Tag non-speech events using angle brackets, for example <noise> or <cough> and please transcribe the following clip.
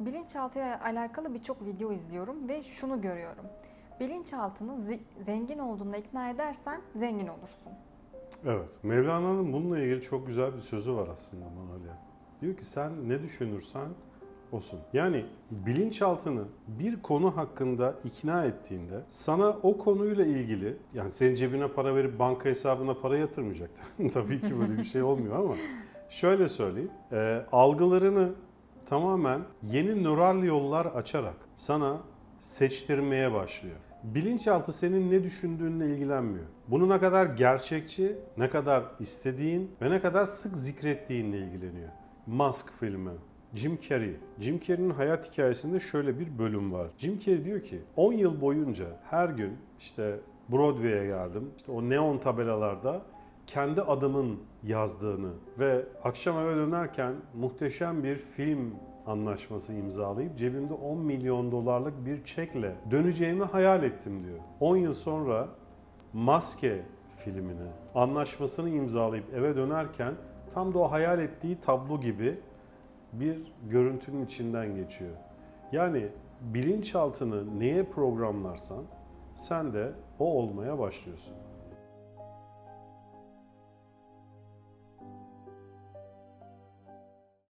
Bilinçaltıyla alakalı birçok video izliyorum ve şunu görüyorum. Bilinçaltını zengin olduğunda ikna edersen zengin olursun. Evet. Mevlana'nın bununla ilgili çok güzel bir sözü var aslında Manolya. Diyor ki sen ne düşünürsen olsun. Yani bilinçaltını bir konu hakkında ikna ettiğinde sana o konuyla ilgili yani senin cebine para verip banka hesabına para yatırmayacak. <laughs> Tabii ki böyle bir şey olmuyor ama şöyle söyleyeyim. e, algılarını tamamen yeni nöral yollar açarak sana seçtirmeye başlıyor. Bilinçaltı senin ne düşündüğünle ilgilenmiyor. Bunu ne kadar gerçekçi, ne kadar istediğin ve ne kadar sık zikrettiğinle ilgileniyor. Mask filmi, Jim Carrey. Jim Carrey'nin hayat hikayesinde şöyle bir bölüm var. Jim Carrey diyor ki 10 yıl boyunca her gün işte Broadway'e geldim. İşte o neon tabelalarda kendi adımın yazdığını ve akşam eve dönerken muhteşem bir film anlaşması imzalayıp cebimde 10 milyon dolarlık bir çekle döneceğimi hayal ettim diyor. 10 yıl sonra Maske filmini anlaşmasını imzalayıp eve dönerken tam da o hayal ettiği tablo gibi bir görüntünün içinden geçiyor. Yani bilinçaltını neye programlarsan sen de o olmaya başlıyorsun.